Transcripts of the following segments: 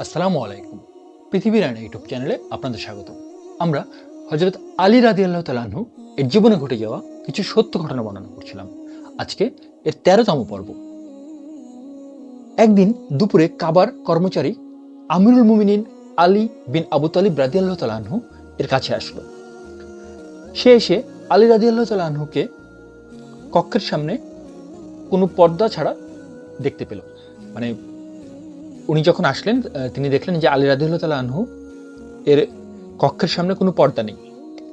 আসসালামু আলাইকুম। পৃথিবীর আয়না ইউটিউব চ্যানেলে আপনাদের স্বাগত। আমরা হজরত আলী রাদি আল্লাহ তালাহু এর জীবনে ঘটে যাওয়া কিছু সত্য ঘটনা বর্ণনা করছিলাম। আজকে এর তেরোতম পর্ব। একদিন দুপুরে কাবার কর্মচারী আমিরুল মুমিনিন আলী বিন আবু তালিব রাদি আল্লাহ তালাহু এর কাছে আসলো। সে এসে আলী রাদি আল্লাহ তালাহুকে কক্ষের সামনে কোনো পর্দা ছাড়া দেখতে পেল। মানে উনি যখন আসলেন তিনি দেখলেন যে আলী রাদিউল্লাহ তালা আনহু এর কক্ষের সামনে কোনো পর্দা নেই।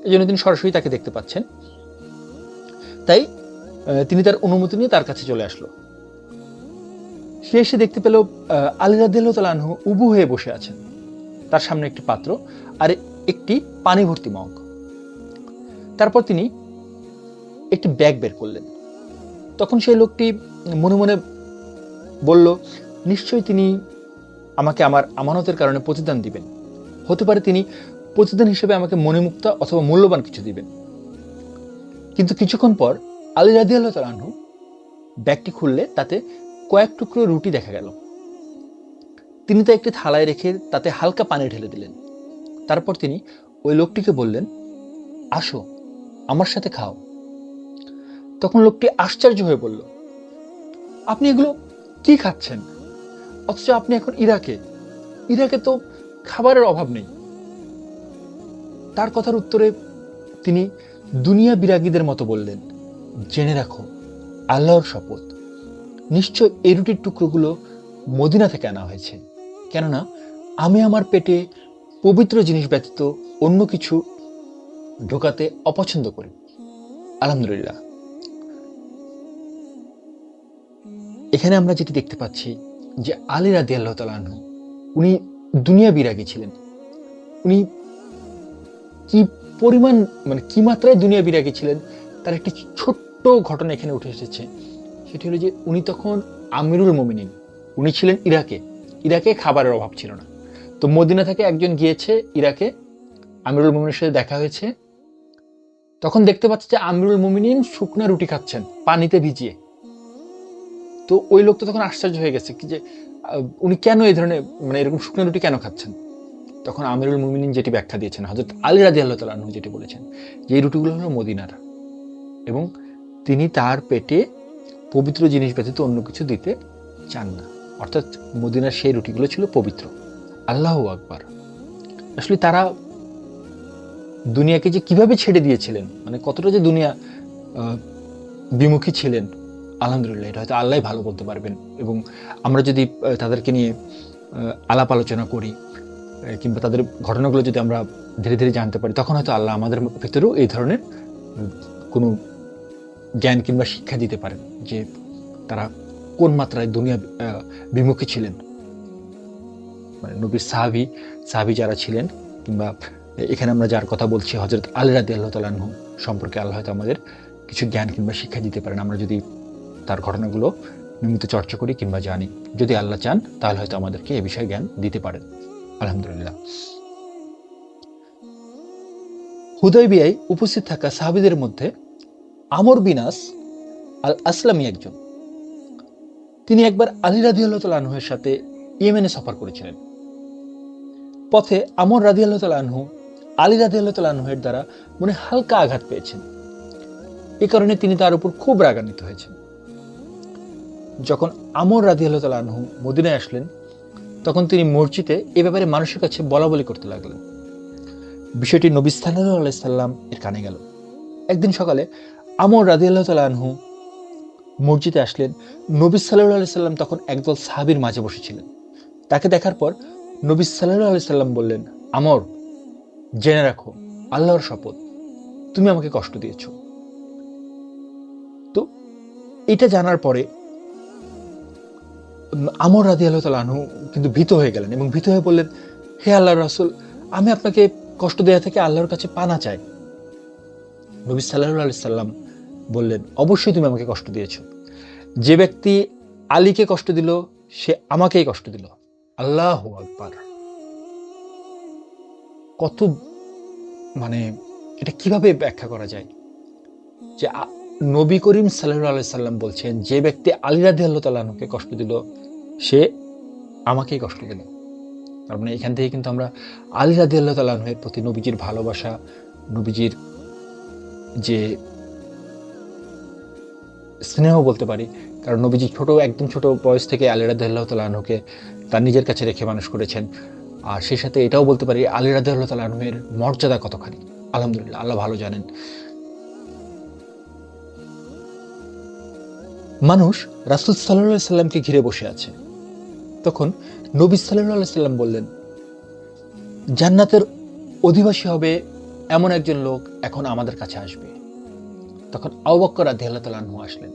এই জন্য তিনি সরাসরি তাকে দেখতে পাচ্ছেন। তাই তিনি তার অনুমতি নিয়ে তার কাছে চলে আসলো। সে এসে দেখতে পেল আলী রাদিউল্লাহ তালা আনহু উবু হয়ে বসে আছেন। তার সামনে একটি পাত্র আর একটি পানি ভর্তি মগ। তারপর তিনি একটি ব্যাগ বের করলেন। তখন সেই লোকটি মনে মনে বলল, নিশ্চয়ই তিনি আমাকে আমার আমানতের কারণে প্রতিদান দিবেন। হতে পারে তিনি প্রতিদান হিসেবে আমাকে মণিমুক্তা অথবা মূল্যবান কিছু দিবেন। কিন্তু কিছুক্ষণ পর আলী রাদি আল্লাহ তালাহু ব্যাগটি খুললে তাতে কয়েক টুকরো রুটি দেখা গেল। তিনি তা একটি থালায় রেখে তাতে হালকা পানি ঢেলে দিলেন। তারপর তিনি ওই লোকটিকে বললেন, আসো, আমার সাথে খাও। তখন লোকটি আশ্চর্য হয়ে বলল, আপনি এগুলো কি খাচ্ছেন? অথচ আপনি এখন ইরাকে। ইরাকে তো খাবারের অভাব নেই। তার কথার উত্তরে তিনি দুনিয়া বিরাগীদের মতো বললেন, জেনে রাখো, আল্লাহর শপথ। নিশ্চয় এই রুটির টুকরোগুলো মদিনা থেকে আনা হয়েছে। কেননা, আমি আমার পেটে পবিত্র জিনিস ব্যতীত অন্য কিছু ঢোকাতে অপছন্দ করি। আলহামদুলিল্লাহ। এখানে আমরা যেটি দেখতে পাচ্ছি যে আলী রাদি আল্লাহ তালাহ উনি দুনিয়া বিরাগী ছিলেন। উনি কি পরিমাণ মানে কি মাত্রায় দুনিয়া বিরাগী ছিলেন, তার একটি ছোট্ট ঘটনা এখানে উঠে এসেছে। সেটি হলো যে উনি তখন আমিরুল মোমিনিন, উনি ছিলেন ইরাকে। ইরাকে খাবারের অভাব ছিল না। তো মদিনা থেকে একজন গিয়েছে ইরাকে, আমিরুল মোমিনের সাথে দেখা হয়েছে। তখন দেখতে পাচ্ছে যে আমিরুল মোমিনিন শুকনা রুটি খাচ্ছেন, পানিতে ভিজিয়ে। তো ওই লোক তো তখন আশ্চর্য হয়ে গেছে কি যে উনি কেন এই ধরনের মানে এরকম শুকনো রুটি কেন খাচ্ছেন? তখন আমিরুল মুমিনিন যেটি ব্যাখ্যা দিয়েছেন হজরত আলী রাজি আল্লাহ তালু যেটি বলেছেন, যে এই রুটিগুলো হলো মদিনার। এবং তিনি তার পেটে পবিত্র জিনিস ব্যতীত অন্য কিছু দিতে চান না। অর্থাৎ মদিনার সেই রুটিগুলো ছিল পবিত্র। আল্লাহ আকবার। আসলে তারা দুনিয়াকে যে কীভাবে ছেড়ে দিয়েছিলেন মানে কতটা যে দুনিয়া বিমুখী ছিলেন আলহামদুলিল্লাহ, এটা হয়তো আল্লাহ ভালো বলতে পারবেন। এবং আমরা যদি তাদেরকে নিয়ে আলাপ আলোচনা করি কিংবা তাদের ঘটনাগুলো যদি আমরা ধীরে ধীরে জানতে পারি, তখন হয়তো আল্লাহ আমাদের ভেতরেও এই ধরনের কোনো জ্ঞান কিংবা শিক্ষা দিতে পারেন যে তারা কোন মাত্রায় দুনিয়া বিমুখী ছিলেন। মানে নবীর সাহাবি সাহাবি যারা ছিলেন, কিংবা এখানে আমরা যার কথা বলছি হজরত আলী রাদি আল্লাহ তালাহ সম্পর্কে আল্লাহ হয়তো আমাদের কিছু জ্ঞান কিংবা শিক্ষা দিতে পারেন। আমরা যদি তার ঘটনাগুলো নিয়মিত চর্চা করি কিংবা জানি। যদি আল্লাহ চান, তাহলে হয়তো আমাদেরকে এ বিষয়ে জ্ঞান দিতে পারেন। আলহামদুলিল্লাহ। হুদয়বিয়ায় উপস্থিত থাকা সাহাবিদের মধ্যে আমর বিনাস আল আসলামী একজন। তিনি একবার আলী রাদি আল্লাহ সাথে ইয়েমেনে সফর করেছিলেন। পথে আমর রাদি আল্লাহ তালাহু আলী রাদি আল্লাহ তালাহের দ্বারা মনে হালকা আঘাত পেয়েছেন। এ কারণে তিনি তার উপর খুব রাগান্বিত হয়েছেন। যখন আমর রাদি আল্লাহ তালাহু মদিনায় আসলেন, তখন তিনি মসজিদে এ ব্যাপারে মানুষের কাছে বলা বলি করতে লাগলেন। বিষয়টি নবী সাল্লাহ আলাইসাল্লাম এর কানে গেল। একদিন সকালে আমর রাদি আল্লাহ তালাহু মসজিদে আসলেন। নবী সাল্লাহ আলাইসাল্লাম তখন একদল সাহাবির মাঝে বসেছিলেন। তাকে দেখার পর নবী সাল্লাহ আলাইসাল্লাম বললেন, আমর, জেনে রাখো, আল্লাহর শপথ, তুমি আমাকে কষ্ট দিয়েছ। তো এটা জানার পরে আমর রাদি আল্লাহ তালু কিন্তু ভীত হয়ে গেলেন এবং ভীত হয়ে বললেন, হে আল্লাহ রাসুল, আমি আপনাকে কষ্ট দেওয়া থেকে আল্লাহর কাছে পানা চাই। নবী সাল্লাহ আলি সাল্লাম বললেন, অবশ্যই তুমি আমাকে কষ্ট দিয়েছ। যে ব্যক্তি আলীকে কষ্ট দিল, সে আমাকেই কষ্ট দিল। আল্লাহ আকবার। কত মানে এটা কীভাবে ব্যাখ্যা করা যায়? যে নবী করিম সাল্লাহ সাল্লাম বলছেন, যে ব্যক্তি আলী রাদি আল্লাহ তাল্লাহকে কষ্ট দিল, সে আমাকেই কষ্ট দিল। তার মানে এখান থেকে কিন্তু আমরা আলী রাদি আল্লাহ তালাহের প্রতি নবীজির ভালোবাসা, নবীজির যে স্নেহ বলতে পারি, কারণ নবীজি ছোট, একদম ছোট বয়স থেকে আলী রাদি আল্লাহ তালাহকে তার নিজের কাছে রেখে মানুষ করেছেন। আর সেই সাথে এটাও বলতে পারি, আলী রাদি আল্লাহ তালাহের মর্যাদা কতখানি? আলহামদুলিল্লাহ, আল্লাহ ভালো জানেন। মানুষ রাসুল সাল্লাহ সাল্লামকে ঘিরে বসে আছে। তখন নবী সাল্লাহ সাল্লাম বললেন, জান্নাতের অধিবাসী হবে এমন একজন লোক এখন আমাদের কাছে আসবে। তখন আউবক্কর আদি আল্লাহ আসলেন।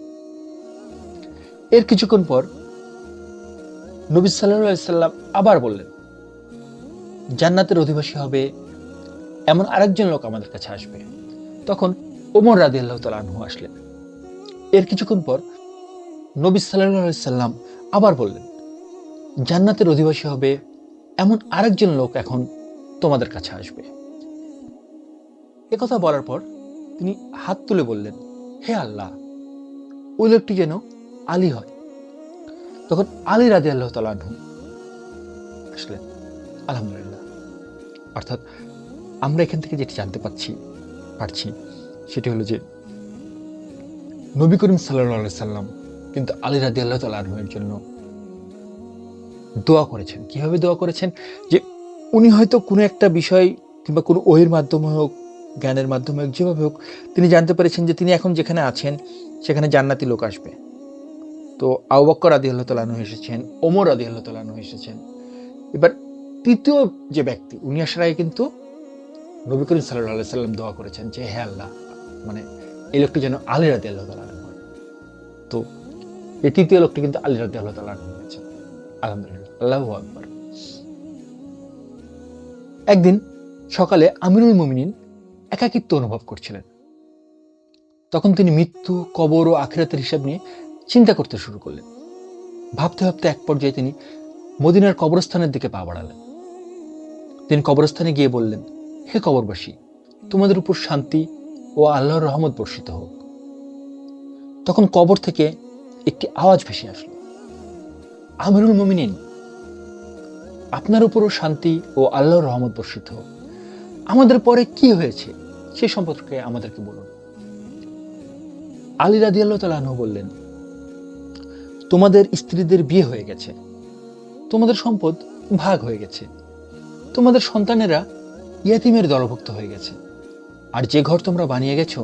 এর কিছুক্ষণ পর নবী সাল্লাহ সাল্লাম আবার বললেন, জান্নাতের অধিবাসী হবে এমন আরেকজন লোক আমাদের কাছে আসবে। তখন ওমর রাদি আল্লাহ তালু আসলেন। এর কিছুক্ষণ পর নবী সাল্লাম আবার বললেন, জান্নাতের অধিবাসী হবে এমন আরেকজন লোক এখন তোমাদের কাছে আসবে। কথা বলার পর তিনি হাত তুলে বললেন, হে আল্লাহ, ওই লোকটি যেন আলী হয়। তখন আলী রাজি আল্লাহ তালু আসলেন, আলহামদুলিল্লাহ। অর্থাৎ আমরা এখান থেকে যেটি জানতে পারছি পারছি, সেটি হলো যে নবী করিম সাল্লাহ সাল্লাম কিন্তু আলী রাদি আল্লাহ তালের জন্য দোয়া করেছেন। কীভাবে দোয়া করেছেন? যে উনি হয়তো কোনো একটা বিষয় কিংবা কোনো ওহির মাধ্যমে হোক, জ্ঞানের মাধ্যমে হোক, যেভাবে হোক, তিনি জানতে পেরেছেন যে তিনি এখন যেখানে আছেন, সেখানে জান্নাতি লোক আসবে। তো আউবক্কর আদি আল্লাহ তালানু এসেছেন, ওমর আদি আল্লাহ তালানু এসেছেন। এবার তৃতীয় যে ব্যক্তি, উনি আসার আগে কিন্তু নবী করিম সাল্লাহ সাল্লাম দোয়া করেছেন যে, হে আল্লাহ মানে এই লোকটি যেন আলী রাদি আল্লাহ তালানু তো এই তৃতীয় লোকটি কিন্তু আলী রাদি আল্লাহ তালানু হয়েছে। আলহামদুলিল্লাহ, আল্লাহ আকবর। একদিন সকালে আমিরুল মুমিনিন একাকিত্ব অনুভব করছিলেন। তখন তিনি মৃত্যু, কবর ও আখিরাতের হিসাব নিয়ে চিন্তা করতে শুরু করলেন। ভাবতে ভাবতে এক পর্যায়ে তিনি মদিনার কবরস্থানের দিকে পা বাড়ালেন। তিনি কবরস্থানে গিয়ে বললেন, হে কবরবাসী, তোমাদের উপর শান্তি ও আল্লাহর রহমত বর্ষিত হোক। তখন কবর থেকে আওয়াজ ভেসে আসলো। আমিরুল মমিনিন, আপনার উপরও শান্তি ও আল্লাহর রহমত বর্ষিত আমাদের পরে কি হয়েছে সে সম্পর্কে আমাদেরকে বলুন। আলী রাদি আল্লাহ তালাহ বললেন, তোমাদের স্ত্রীদের বিয়ে হয়ে গেছে, তোমাদের সম্পদ ভাগ হয়ে গেছে, তোমাদের সন্তানেরা ইয়াতিমের দলভুক্ত হয়ে গেছে, আর যে ঘর তোমরা বানিয়ে গেছো,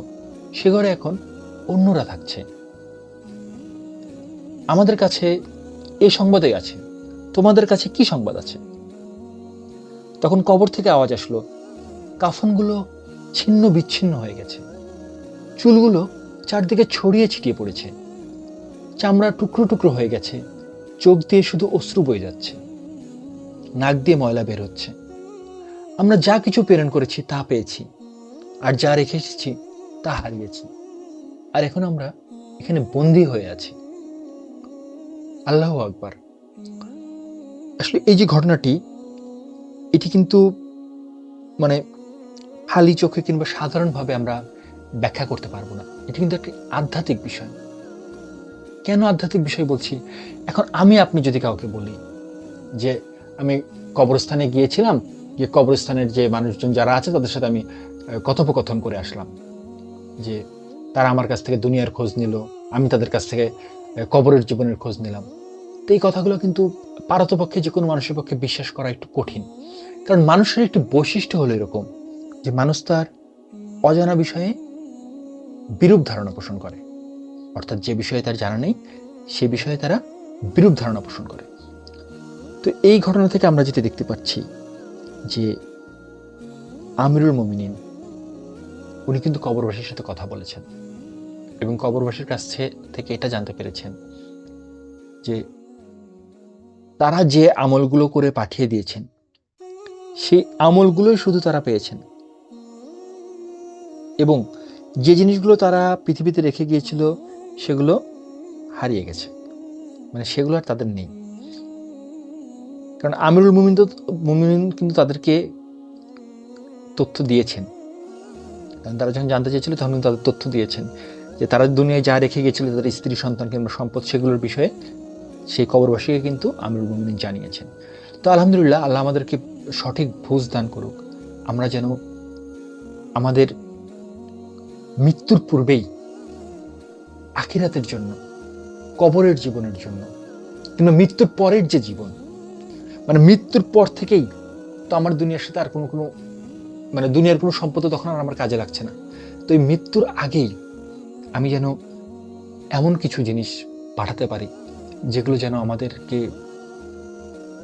সে ঘরে এখন অন্যরা থাকছে। আমাদের কাছে এ সংবাদই আছে। তোমাদের কাছে কি সংবাদ আছে? তখন কবর থেকে আওয়াজ আসলো, কাফনগুলো ছিন্ন বিচ্ছিন্ন হয়ে গেছে। চুলগুলো চারদিকে ছড়িয়ে ছিটিয়ে পড়েছে। চামড়া টুকরো টুকরো হয়ে গেছে। চোখ দিয়ে শুধু অশ্রু বয়ে যাচ্ছে। নাক দিয়ে ময়লা বের হচ্ছে। আমরা যা কিছু প্রেরণ করেছি তা পেয়েছি। আর যা রেখে এসেছি তা হারিয়েছি। আর এখন আমরা এখানে বন্দী হয়ে আছি। আল্লাহ আকবার। আসলে এই যে ঘটনাটি, এটি কিন্তু মানে খালি চোখে কিংবা সাধারণভাবে আমরা ব্যাখ্যা করতে পারব না। এটি কিন্তু একটি আধ্যাত্মিক বিষয়। কেন আধ্যাত্মিক বিষয় বলছি? এখন আমি, আপনি যদি কাউকে বলি যে আমি কবরস্থানে গিয়েছিলাম, যে কবরস্থানের যে মানুষজন যারা আছে, তাদের সাথে আমি কথোপকথন করে আসলাম যে তারা আমার কাছ থেকে দুনিয়ার খোঁজ নিল, আমি তাদের কাছ থেকে কবরের জীবনের খোঁজ নিলাম। তো এই কথাগুলো কিন্তু পারতপক্ষে যে কোনো মানুষের পক্ষে বিশ্বাস করা একটু কঠিন। কারণ মানুষের একটি বৈশিষ্ট্য হলো এরকম যে মানুষ তার অজানা বিষয়ে বিরূপ ধারণা পোষণ করে। অর্থাৎ যে বিষয়ে তার জানা নেই, সে বিষয়ে তারা বিরূপ ধারণা পোষণ করে। তো এই ঘটনা থেকে আমরা যেটা দেখতে পাচ্ছি যে আমিরুল মমিনিন, উনি কিন্তু কবরবাসীর সাথে কথা বলেছেন। এবং কবরবাসীর কাছ থেকে এটা জানতে পেরেছেন যে তারা যে আমলগুলো করে পাঠিয়ে দিয়েছেন, সেই আমলগুলোই শুধু তারা পেয়েছেন। এবং যে জিনিসগুলো তারা পৃথিবীতে রেখে গিয়েছিল, সেগুলো হারিয়ে গেছে। মানে সেগুলো আর তাদের নেই। কারণ আমিরুল মুমিন তো, মুমিন কিন্তু তাদেরকে তথ্য দিয়েছেন। কারণ তারা যখন জানতে চেয়েছিল, তখন তাদের তথ্য দিয়েছেন। যে তারা দুনিয়ায় যা রেখে গিয়েছিল তাদের স্ত্রী, সন্তান কিংবা সম্পদ, সেগুলোর বিষয়ে সেই কবরবাসীকে কিন্তু আমিরুল মুমিনিন জানিয়েছেন। তো আলহামদুলিল্লাহ, আল্লাহ আমাদেরকে সঠিক ভোজ দান করুক। আমরা যেন আমাদের মৃত্যুর পূর্বেই আখিরাতের জন্য, কবরের জীবনের জন্য, কিংবা মৃত্যুর পরের যে জীবন মানে মৃত্যুর পর থেকেই তো আমার দুনিয়ার সাথে আর কোনো কোনো মানে দুনিয়ার কোনো সম্পদ তখন আর আমার কাজে লাগছে না। তো এই মৃত্যুর আগেই আমি যেন এমন কিছু জিনিস পাঠাতে পারি, যেগুলো যেন আমাদেরকে,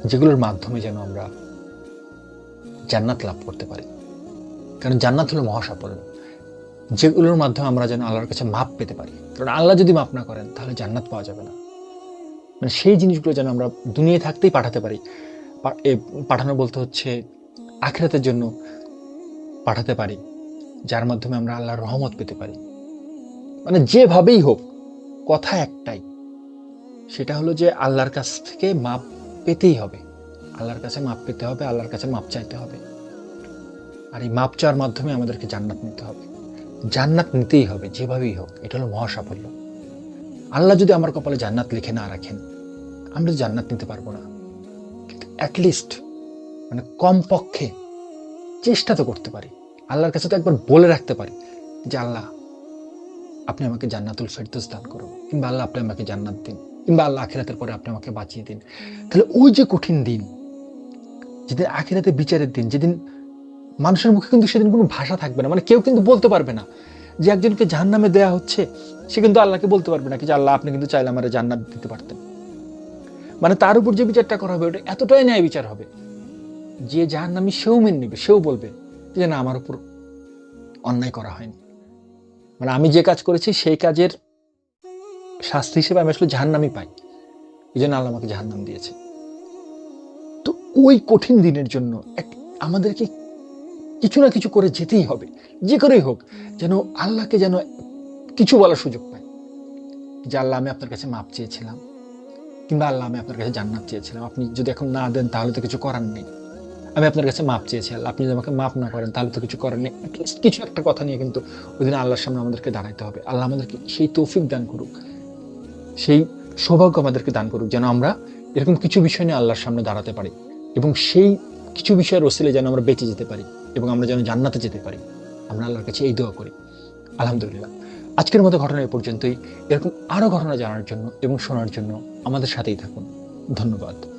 যেগুলোর মাধ্যমে যেন আমরা জান্নাত লাভ করতে পারি। কারণ জান্নাত হলো মহাসাফল্য যেগুলোর মাধ্যমে আমরা যেন আল্লাহর কাছে মাপ পেতে পারি। কারণ আল্লাহ যদি মাপ না করেন, তাহলে জান্নাত পাওয়া যাবে না। মানে সেই জিনিসগুলো যেন আমরা দুনিয়ায় থাকতেই পাঠাতে পারি। পাঠানো বলতে হচ্ছে আখিরাতের জন্য পাঠাতে পারি, যার মাধ্যমে আমরা আল্লাহর রহমত পেতে পারি। মানে যেভাবেই হোক, কথা একটাই। সেটা হলো যে আল্লাহর কাছ থেকে মাপ পেতেই হবে। আল্লাহর কাছে মাপ পেতে হবে, আল্লাহর কাছে মাপ চাইতে হবে। আর এই মাপ চাওয়ার মাধ্যমে আমাদেরকে জান্নাত নিতে হবে। জান্নাত নিতেই হবে, যেভাবেই হোক, এটা হলো মহাসাফল্য। আল্লাহ যদি আমার কপালে জান্নাত লিখে না রাখেন, আমরা তো জান্নাত নিতে পারব না। কিন্তু অ্যাটলিস্ট মানে কমপক্ষে চেষ্টা তো করতে পারি। আল্লাহর কাছে তো একবার বলে রাখতে পারি যে, আল্লাহ আপনি আমাকে জান্নাতুল ফেরদৌস দান করুন। কিংবা আল্লাহ আপনি আমাকে জান্নাত দিন। কিংবা আল্লাহ আখেরাতের পরে আপনি আমাকে বাঁচিয়ে দিন। তাহলে ওই যে কঠিন দিন, যেদিন আখেরাতে বিচারের দিন, যেদিন মানুষের মুখে কিন্তু সেদিন কোনো ভাষা থাকবে না মানে কেউ কিন্তু বলতে পারবে না যে একজনকে জাহান নামে দেওয়া হচ্ছে, সে কিন্তু আল্লাহকে বলতে পারবে না যে আল্লাহ আপনি কিন্তু চাইলে আমার জান্নাত দিতে পারতেন। মানে তার উপর যে বিচারটা করা হবে, ওটা এতটাই ন্যায় বিচার হবে। যে যার নামে সেও মেনে নেবে, সেও বলবে যে না, আমার উপর অন্যায় করা হয়নি। মানে আমি যে কাজ করেছি, সেই কাজের শাস্তি হিসেবে আমি আসলে জাহান্নামই পাই। এই জন্য আল্লাহ আমাকে জাহান্নাম দিয়েছে। তো ওই কঠিন দিনের জন্য এক, আমাদেরকে কিছু না কিছু করে যেতেই হবে। যে করেই হোক, যেন আল্লাহকে যেন কিছু বলার সুযোগ পাই। যে আল্লাহ আমি আপনার কাছে মাপ চেয়েছিলাম, কিংবা আল্লাহ আমি আপনার কাছে জান্নাত চেয়েছিলাম। আপনি যদি এখন না দেন, তাহলে তো কিছু করার নেই। আমি আপনার কাছে মাপ চেয়েছি আল্লাহ আপনি যদি আমাকে মাপ না করেন, তাহলে তো কিছু Atleast কিছু একটা কথা নিয়ে কিন্তু ওই দিন আল্লাহর সামনে আমাদেরকে দাঁড়াইতে হবে। আল্লাহ আমাদেরকে সেই তৌফিক দান করুক। সেই সৌভাগ্য আমাদেরকে দান করুক যেন আমরা এরকম কিছু বিষয় নিয়ে আল্লাহর সামনে দাঁড়াতে পারি এবং সেই কিছু বিষয়ের ওসিলে যেন আমরা বেঁচে যেতে পারি এবং আমরা যেন জান্নাতে যেতে পারি। আমরা আল্লাহর কাছে এই দোয়া করি। আলহামদুলিল্লাহ। আজকের মতো ঘটনা এ পর্যন্তই। এরকম আরও ঘটনা জানার জন্য এবং শোনার জন্য আমাদের সাথেই থাকুন। ধন্যবাদ।